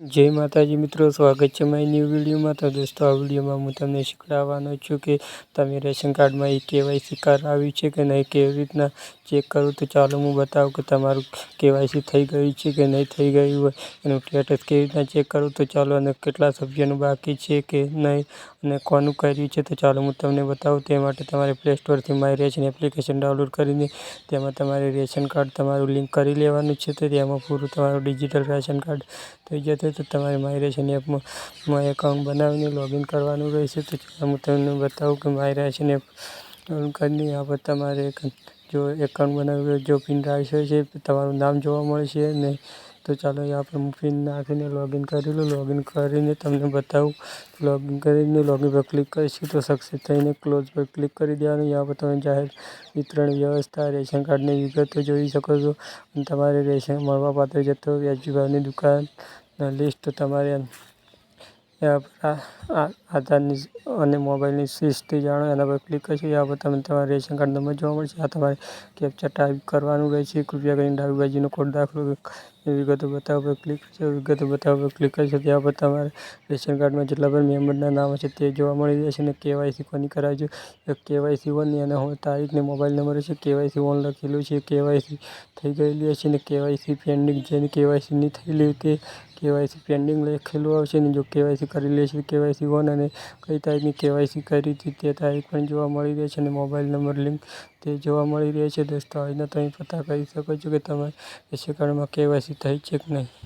જય માતાજી મિત્રો, સ્વાગત છે મારી ન્યૂ વિડીયોમાં તો દોસ્તો, આ વિડીયોમાં હું તમને શીખવાડવાનો છું કે તમે રેશન કાર્ડમાં એ કેવાયસી કરાવ્યું છે કે નહીં, કેવી રીતના ચેક કરું? તો ચાલો હું બતાવું કે તમારું કેવાયસી થઈ ગયું છે કે નહીં થઈ ગયું હોય, એનું સ્ટેટસ કેવી રીતના ચેક કરું? તો ચાલો અને કેટલા સભ્યોનું બાકી છે કે નહીં અને કોનું કર્યું છે? તો ચાલો હું તમને બતાવું. તે માટે તમારે પ્લે સ્ટોરથી મારી રેશન એપ્લિકેશન ડાઉનલોડ કરીને તેમાં તમારે રેશન કાર્ડ તમારું લિંક કરી લેવાનું છે. તો તેમાં પૂરું તમારું ડિજિટલ રેશન કાર્ડ થઈ જશે તો તમારે માય રેશન એપમાં એકાઉન્ટ બનાવીને લોગિન કરવાનું રહેશે. તો હું તમને બતાવું કે માય રેશન એપ કરીને આ પર તમારે જો એકાઉન્ટ બનાવ્યું જો પિન રાખશો છે, તમારું નામ જોવા મળશે ને તો ચાલો અહીંયા પર મૂકીને નાખીને લોગિન કરી લઉં. લોગિન કરીને તમને બતાવું. લોગિન કરીને લોગિન પર ક્લિક કરીશું તો સક્સેસ થઈને ક્લોઝ પર ક્લિક કરી દેવાનું. અહીંયા પર તમે જાહેર વિતરણ વ્યવસ્થા, રેશન કાર્ડની વિગતો જોઈ શકો છો. અને તમારે રેશન મળવાપાત્ર જથ્થો વ્યાજબી ભાવની દુકાનના લિસ્ટ તમારે આધારની અને મોબાઈલની હિસ્ટ્રી જાણો, એના પર ક્લિક કરશો ત્યાં પર તમને તમારા રેશન કાર્ડ નંબર જોવા મળશે આ તમારે કેપ્ચા ટાઈપ કરવાનું રહેશે, કૃપયા કરીને ડાબી બાજુનો કોડ દાખલો વિગતો બતાવવા પર ક્લિક કરશો, વિગતો બતાવવા પર ક્લિક કરશો, ત્યાં પર તમારે રેશન કાર્ડમાં જેટલા પણ મેમ્બરના નામ હશે તે જોવા મળી જશે અને કેવાયસી કોની કરાવજો કેવાયસી વન અને હું તારીખને મોબાઈલ નંબર હશે, કેવાયસી વન લખેલું છે, કેવાયસી થઈ ગયેલી હશે ને કેવાયસી પેન્ડિંગ જેની કેવાયસી નહીં થયેલી તે કેવાયસી પેન્ડિંગ લખેલું આવશે ને જો કેવાયસી કરેલી છે કેવાયસી વન અને કઈ તારીખની કેવાયસી કરી હતી તે તારીખ પણ જોવા મળી રહેશે અને મોબાઈલ નંબર, લિંક તે જોવા મળી રહે છે. દોસ્તો, આજના તમે પતા કરી શકો છો કે તમારે રેશન કાર્ડમાં કેવાયસી થઈ છે કે નહીં?